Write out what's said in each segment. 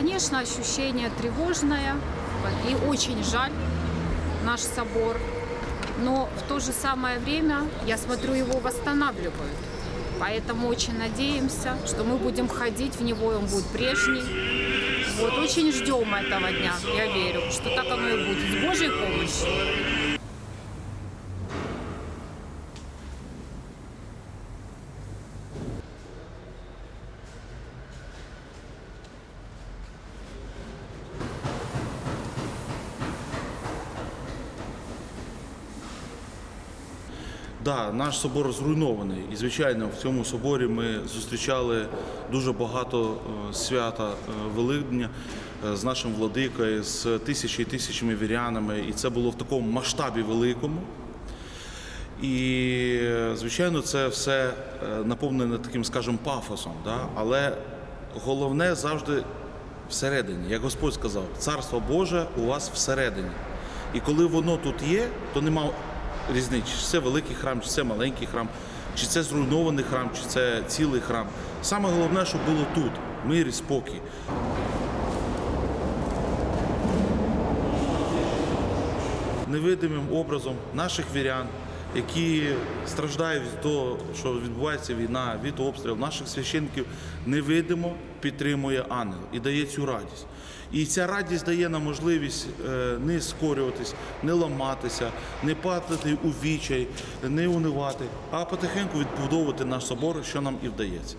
А, Конечно, ощущение тревожное и очень жаль наш собор. Но в то же самое время, я смотрю, его восстанавливают. Поэтому очень надеемся, что мы будем ходить в него, и он будет прежний. Вот, очень ждем этого дня, я верю, что так оно и будет, с Божьей помощью. Да, наш собор зруйнований. І, звичайно, в цьому соборі ми зустрічали дуже багато е, свята е, Великдня е, з нашим владикою, з тисячі і тисячами вірянами. І це було в такому масштабі великому. І, звичайно, це все наповнене таким, скажімо, пафосом. Да? Але головне завжди всередині. Як Господь сказав, царство Боже у вас всередині. І коли воно тут є, то нема різниці, чи це великий храм, чи це маленький храм, чи це зруйнований храм, чи це цілий храм. Саме головне, щоб було тут мир і спокій. невидимим образом наших вірян, які страждають з того, що відбувається війна, від обстрілів, наших священників невидимо підтримує ангел і дає цю радість. І ця радість дає нам можливість е, не скорюватись, не ламатися, не падати у вічай, не унивати, а потихеньку відбудовувати наш собор, що нам і вдається.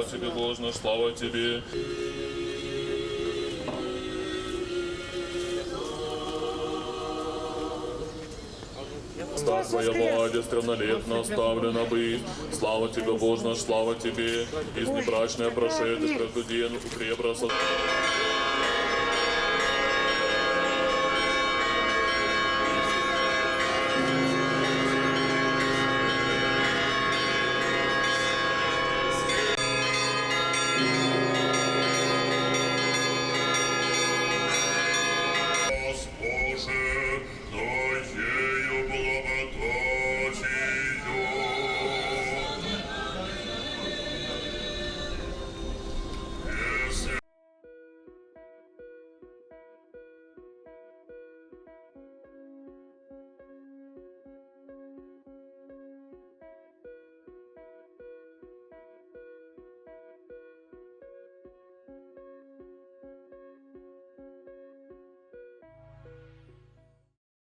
Слава тебе, Боже слава тебе. Ста твоя владя стрелнолетно оставлена быть. Слава тебе, Боже слава тебе. Из небрачное прошедшее прежду день укрепраса.